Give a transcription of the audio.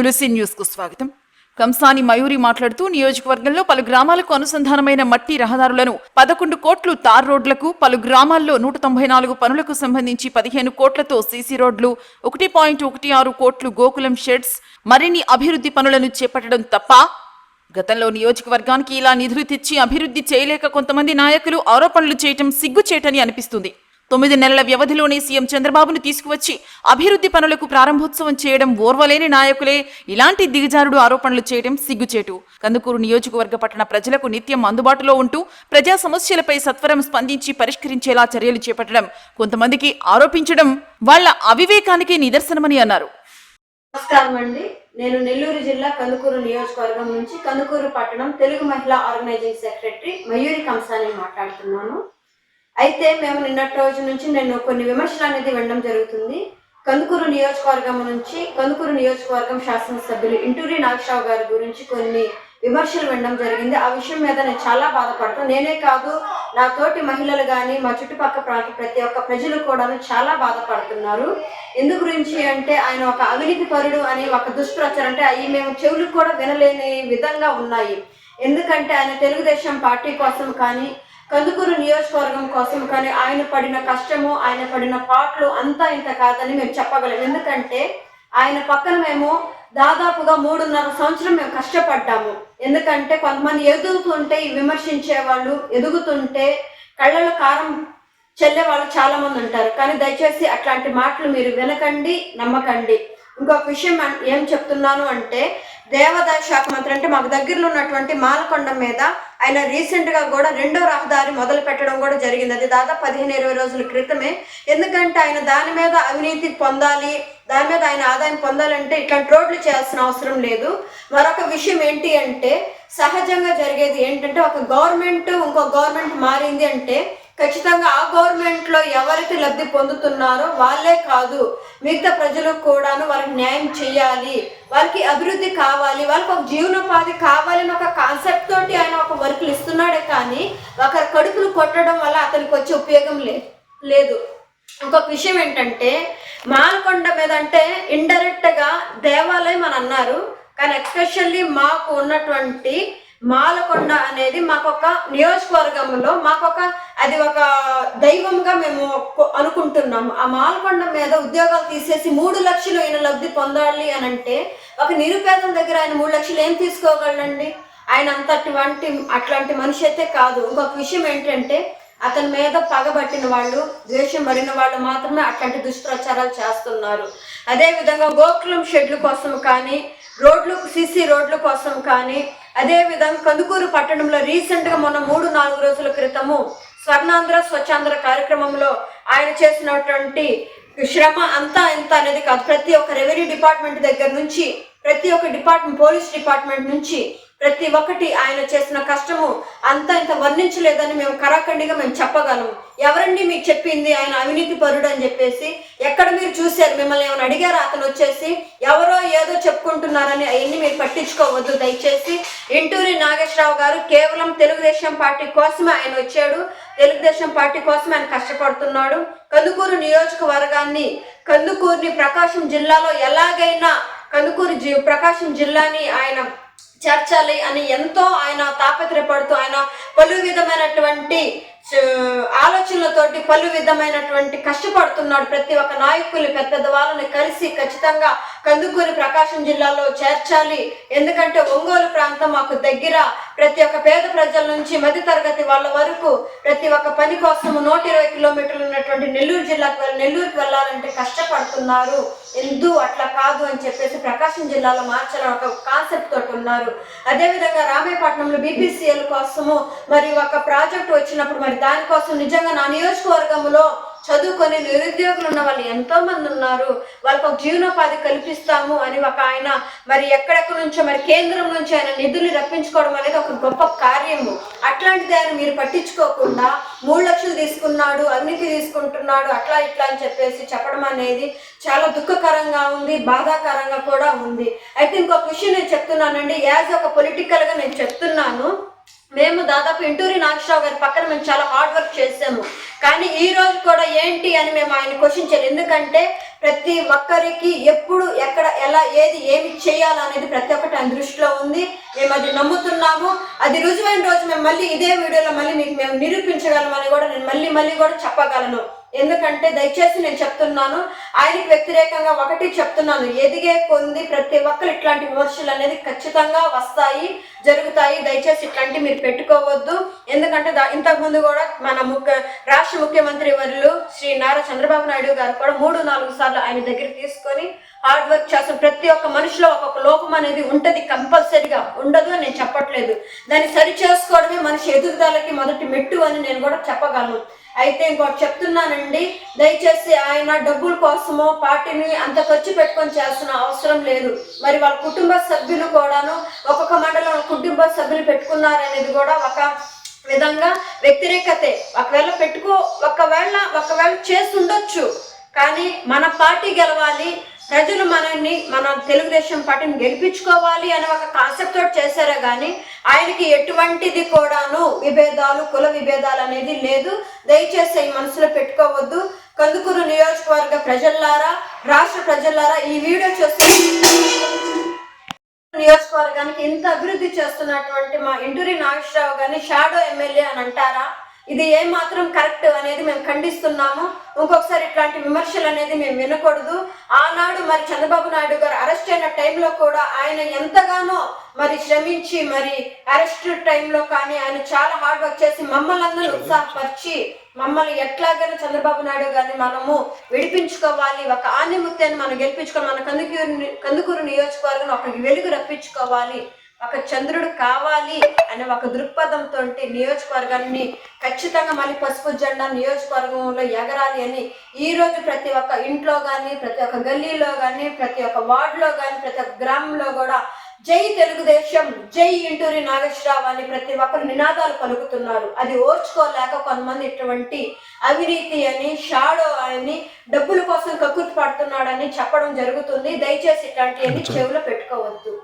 తులసి న్యూస్కు స్వాగతం. కంసాని మయూరి మాట్లాడుతూ నియోజకవర్గంలో పలు గ్రామాలకు అనుసంధానమైన మట్టి రహదారులను పదకొండు కోట్లు తార్ రోడ్లకు పలు గ్రామాల్లో నూట తొంభై నాలుగు పనులకు సంబంధించి పదిహేను కోట్లతో సీసీ రోడ్లు ఒకటి పాయింట్ ఒకటి ఆరు కోట్లు గోకులం షెడ్స్ మరిన్ని అభివృద్ధి పనులను చేపట్టడం తప్ప గతంలో నియోజకవర్గానికి ఇలా నిధులు తెచ్చి అభివృద్ధి చేయలేక కొంతమంది నాయకులు ఆరోపణలు చేయటం సిగ్గుచేటని అనిపిస్తుంది. తొమ్మిది నెలల వ్యవధిలోనే సీఎం చంద్రబాబును తీసుకువచ్చి అభివృద్ధి పనులకు ప్రారంభోత్సవం చేయడం ఓర్వలేని నాయకులే ఇలాంటి దిగజారుడు ఆరోపణలు చేయడం సిగ్గుచేటు. కందుకూరు నియోజకవర్గ పట్టణ ప్రజలకు నిత్యం అందుబాటులో ఉంటూ ప్రజా సమస్యలపై సత్వరం స్పందించి పరిష్కరించేలా చర్యలు చేపట్టడం కొంతమందికి ఆరోపించడం వాళ్ళ అవివేకానికి నిదర్శనమని అన్నారు. నమస్కారం అండి. నేను నెల్లూరు జిల్లా కందుకూరు నియోజకవర్గం నుంచి కందుకూరు పట్టణం తెలుగు మహిళా ఆర్గనైజింగ్ సెక్రటరీ మయూరి కంసాని మాట్లాడుతున్నాను. అయితే మేము నిన్నటి రోజు నుంచి నేను కొన్ని విమర్శలు అనేది వినడం జరుగుతుంది. కందుకూరు నియోజకవర్గం నుంచి కందుకూరు నియోజకవర్గం శాసనసభ్యులు ఇంటూరి నాగరావు గారి గురించి కొన్ని విమర్శలు వినడం జరిగింది. ఆ విషయం మీద నేను చాలా బాధపడతాను. నేనే కాదు నా తోటి మహిళలు కానీ మా చుట్టుపక్కల ప్రాంత ప్రతి ఒక్క ప్రజలు కూడా చాలా బాధపడుతున్నారు. ఎందు గురించి అంటే ఆయన ఒక అవినీతి పరుడు అని ఒక దుష్ప్రచారం అంటే అవి మేము చెవులకు కూడా వినలేని విధంగా ఉన్నాయి. ఎందుకంటే ఆయన తెలుగుదేశం పార్టీ కోసం కానీ కందుకూరు నియోజకవర్గం కోసం కానీ ఆయన పడిన కష్టము ఆయన పడిన పాటలు అంతా ఇంత కాదని మేము చెప్పగలం. ఎందుకంటే ఆయన పక్కన మేము దాదాపుగా మూడున్నర సంవత్సరం మేము కష్టపడ్డాము. ఎందుకంటే కొంతమంది ఎదుగుతుంటే విమర్శించే వాళ్ళు ఎదుగుతుంటే కళ్ళలో కారం చెల్లే వాళ్ళు చాలామంది ఉంటారు. కానీ దయచేసి అట్లాంటి మాటలు మీరు వినకండి నమ్మకండి. ఇంకొక విషయం ఏం చెప్తున్నాను అంటే దేవాదాయ శాఖ మంత్రి అంటే మాకు దగ్గరలో ఉన్నటువంటి మాలకొండ మీద ఆయన రీసెంట్గా కూడా రెండో రహదారి మొదలు పెట్టడం కూడా జరిగింది. అది దాదాపు పదిహేను ఇరవై రోజుల క్రితమే. ఎందుకంటే ఆయన దాని మీద అవినీతి పొందాలి దాని మీద ఆయన ఆదాయం పొందాలంటే ఇట్లాంటి రోడ్లు చేయాల్సిన అవసరం లేదు. మరొక విషయం ఏంటి అంటే సహజంగా జరిగేది ఏంటంటే ఒక గవర్నమెంట్ ఇంకో గవర్నమెంట్ మారింది అంటే ఖచ్చితంగా ఆ గవర్నమెంట్లో ఎవరైతే లబ్ధి పొందుతున్నారో వాళ్ళే కాదు మిగతా ప్రజలకు కూడాను వాళ్ళకి న్యాయం చేయాలి వాళ్ళకి అభివృద్ధి కావాలి వాళ్ళకి ఒక జీవనోపాధి కావాలని ఒక కాన్సెప్ట్ తోటి ఆయన ఒక వర్కులు ఇస్తున్నాడే కానీ ఒకరి కడుపులు కొట్టడం వల్ల అతనికి వచ్చే ఉపయోగం లేదు లేదు. ఇంకొక విషయం ఏంటంటే మాల్కొండ మీద అంటే ఇండైరెక్ట్గా దేవాలయం అని అన్నారు కానీ ఎక్స్పెషల్లీ మాకు ఉన్నటువంటి మాలకొండ అనేది మాకొక నియోజకవర్గంలో మాకొక అది ఒక దైవంగా మేము అనుకుంటున్నాము ఆ మాలకొండ మీద ఉద్యోగాలు తీసేసి మూడు లక్షలు ఈయన లబ్ధి పొందాలి అని అంటే ఒక నిరుపేదం దగ్గర ఆయన మూడు లక్షలు ఏం తీసుకోగలండి? ఆయన అంతటువంటి అట్లాంటి మనిషి అయితే కాదు. ఇంకొక విషయం ఏంటంటే అతని మీద పగబట్టిన వాళ్ళు ద్వేషం పడిన వాళ్ళు మాత్రమే అట్లాంటి దుష్ప్రచారాలు చేస్తున్నారు. అదేవిధంగా గోకులం షెడ్ల కోసం కానీ రోడ్లు సిసి రోడ్ల కోసం కానీ అదేవిధంగా కందుకూరు పట్టణంలో రీసెంట్గా మొన్న మూడు నాలుగు రోజుల క్రితము స్వర్ణాంధ్ర స్వచ్ఛాంధ్ర కార్యక్రమంలో ఆయన చేసినటువంటి శ్రమ అంతా ఎంత అనేది కాదు. ప్రతి ఒక్క రెవెన్యూ డిపార్ట్మెంట్ దగ్గర నుంచి ప్రతి ఒక్క డిపార్ట్మెంట్ పోలీస్ డిపార్ట్మెంట్ నుంచి ప్రతి ఒక్కటి ఆయన చేసిన కష్టము అంత ఇంత వర్ణించలేదని మేము కరాఖండిగా మేము చెప్పగలము. ఎవరండి మీకు చెప్పింది? ఆయన అవినీతి పరుడు అని చెప్పేసి ఎక్కడ మీరు చూశారు? మిమ్మల్ని ఏమైనా అడిగారు? అతను వచ్చేసి ఎవరో ఏదో చెప్పుకుంటున్నారని అవన్నీ మీరు పట్టించుకోవద్దు. దయచేసి ఇంటూరి నాగేశ్వరరావు గారు కేవలం తెలుగుదేశం పార్టీ కోసమే ఆయన వచ్చాడు. తెలుగుదేశం పార్టీ కోసం ఆయన కష్టపడుతున్నాడు. కందుకూరు నియోజకవర్గాన్ని కందుకూరుని ప్రకాశం జిల్లాలో ఎలాగైనా కందుకూరు జి ప్రకాశం జిల్లాని ఆయన చేర్చాలి అని ఎంతో ఆయన తాపత్రయపడుతూ ఆయన పలు విధమైనటువంటి ఆలోచనలతోటి పలు విధమైనటువంటి కష్టపడుతున్నాడు. ప్రతి ఒక్క నాయకులు పెద్ద పెద్ద వాళ్ళని కలిసి ఖచ్చితంగా కందుకూరి ప్రకాశం జిల్లాలో చేర్చాలి. ఎందుకంటే ఒంగోలు ప్రాంతం మాకు దగ్గర. ప్రతి ఒక్క పేద ప్రజల నుంచి మధ్య తరగతి వాళ్ళ వరకు ప్రతి ఒక్క పని కోసం నూట ఇరవై కిలోమీటర్లు ఉన్నటువంటి నెల్లూరు జిల్లాకు వెళ్ళి నెల్లూరుకి వెళ్ళాలంటే కష్టపడుతున్నారు. ఎందు అట్లా కాదు అని చెప్పేసి ప్రకాశం జిల్లాలో మార్చాలని ఒక కాన్సెప్ట్ తోటి ఉన్నారు. అదేవిధంగా రామేపట్నంలో బీపీసీఎల్ కోసము మరి ఒక ప్రాజెక్ట్ వచ్చినప్పుడు మరి దానికోసం నిజంగా నా నియోజకవర్గంలో చదువుకొని నిరుద్యోగులు ఉన్న వాళ్ళు ఎంతో మంది ఉన్నారు. వాళ్ళకు ఒక జీవనోపాధి కల్పిస్తాము అని ఒక ఆయన మరి ఎక్కడెక్కడ నుంచో మరి కేంద్రం నుంచి ఆయన నిధులు రప్పించుకోవడం అనేది ఒక గొప్ప కార్యము. అట్లాంటిది ఆయన మీరు పట్టించుకోకుండా మూడు లక్షలు తీసుకున్నాడు అన్నిటి తీసుకుంటున్నాడు అట్లా ఇట్లా అని చెప్పేసి చెప్పడం అనేది చాలా దుఃఖకరంగా ఉంది బాధాకరంగా కూడా ఉంది. అయితే ఇంకొక విషయం నేను చెప్తున్నానండి. యాజ్ ఒక పొలిటికల్గా నేను చెప్తున్నాను. మేము దాదాపు ఇంటూరి నాగేశ్వరరావు గారి పక్కన మేము చాలా హార్డ్ వర్క్ చేసాము కానీ ఈ రోజు కూడా ఏంటి అని మేము ఆయన క్వశ్చన్ ఎందుకంటే ప్రతి ఒక్కరికి ఎప్పుడు ఎక్కడ ఎలా ఏది ఏమి చేయాలనేది ప్రతి ఒక్కటి ఆయన దృష్టిలో ఉంది. మేము అది నమ్ముతున్నాము. అది రుజువైన రోజు మేము మళ్ళీ ఇదే వీడియోలో మళ్ళీ మీకు మేము నిరూపించగలమని కూడా నేను మళ్ళీ మళ్ళీ కూడా చెప్పగలను. ఎందుకంటే దయచేసి నేను చెప్తున్నాను ఆయనకి వ్యతిరేకంగా ఒకటి చెప్తున్నాను. ఎదిగే కొంది ప్రతి ఒక్కరు ఇట్లాంటి విమర్శలు అనేది ఖచ్చితంగా వస్తాయి జరుగుతాయి. దయచేసి ఇట్లాంటి మీరు పెట్టుకోవద్దు. ఎందుకంటే దా- కూడా మన ముఖ్య రాష్ట్ర ముఖ్యమంత్రి వర్యులు శ్రీ నారా చంద్రబాబు నాయుడు గారు కూడా మూడు నాలుగు సార్లు ఆయన దగ్గర తీసుకొని హార్డ్ వర్క్ చేస్తాం ప్రతి ఒక్క మనిషిలో ఒక్కొక్క లోపం అనేది ఉంటుంది కంపల్సరిగా ఉండదు అని నేను చెప్పట్లేదు. దాన్ని సరి చేసుకోవడమే మనిషి ఎదుగుదలకి మొదటి మెట్టు అని నేను కూడా చెప్పగలను. అయితే ఇంకోటి చెప్తున్నానండి. దయచేసి ఆయన డబ్బుల కోసమో పార్టీని అంత ఖర్చు పెట్టుకొని చేస్తున్న అవసరం లేదు. మరి వాళ్ళ కుటుంబ సభ్యులు కూడాను ఒక్కొక్క మండలం కుటుంబ సభ్యులు పెట్టుకున్నారనేది కూడా ఒక విధంగా వ్యతిరేకతే. ఒకవేళ పెట్టుకో ఒకవేళ ఒకవేళ చేస్తుండొచ్చు కానీ మన పార్టీ గెలవాలి ప్రజలు మనల్ని మన తెలుగుదేశం పార్టీని గెలిపించుకోవాలి అనే ఒక కాన్సెప్ట్ తోటి చేశారే కానీ ఆయనకి ఎటువంటిది కూడాను విభేదాలు కుల విభేదాలు అనేది లేదు. దయచేసి ఈ మనసులో పెట్టుకోవద్దు. కందుకూరు నియోజకవర్గ ప్రజల్లారా రాష్ట్ర ప్రజల్లారా ఈ వీడియో చూసి నియోజకవర్గానికి ఇంత అభివృద్ధి చేస్తున్నటువంటి మా ఇంటూరి నాగేశ్వరరావు గారిని షాడో ఎమ్మెల్యే అని అంటారా? ఇది ఏ మాత్రం కరెక్ట్ అనేది మేము ఖండిస్తున్నాము. ఇంకొకసారి ఇట్లాంటి విమర్శలు అనేది మేము వినకూడదు. ఆనాడు మరి చంద్రబాబు నాయుడు గారు అరెస్ట్ అయిన టైంలో కూడా ఆయన ఎంతగానో మరి శ్రమించి మరి అరెస్ట్ టైంలో కానీ ఆయన చాలా హార్డ్ వర్క్ చేసి మమ్మల్ని అందరూ ఉత్సాహపరిచి మమ్మల్ని ఎట్లాగైనా చంద్రబాబు నాయుడు గారిని మనము విడిపించుకోవాలి. ఒక ఆనిముత్యాన్ని మనం గెలిపించుకోవాలి మన కందుకూరు కందుకూరు నియోజకవర్గం ఒక వెలుగు రప్పించుకోవాలి. ఒక చంద్రుడు కావాలి అనే ఒక దృక్పథంతో నియోజకవర్గాన్ని ఖచ్చితంగా మళ్ళీ పసుపు జెండా నియోజకవర్గంలో ఎగరాలి అని ఈ రోజు ప్రతి ఒక్క ఇంట్లో కానీ ప్రతి ఒక్క గల్లీలో కానీ ప్రతి ఒక్క వార్డులో కానీ ప్రతి ఒక్క గ్రామంలో కూడా జై తెలుగుదేశం జై ఇంటూరి నాగేశ్వరరావు అని ప్రతి ఒక్కరు నినాదాలు పలుకుతున్నారు. అది ఓర్చుకోలేక కొంతమంది ఇటువంటి అవినీతి అని షాడో అని డబ్బుల కోసం కక్కుర్తి పడుతున్నాడని చెప్పడం జరుగుతుంది. దయచేసి ఇట్లాంటివన్నీ చెవిలో పెట్టుకోవద్దు.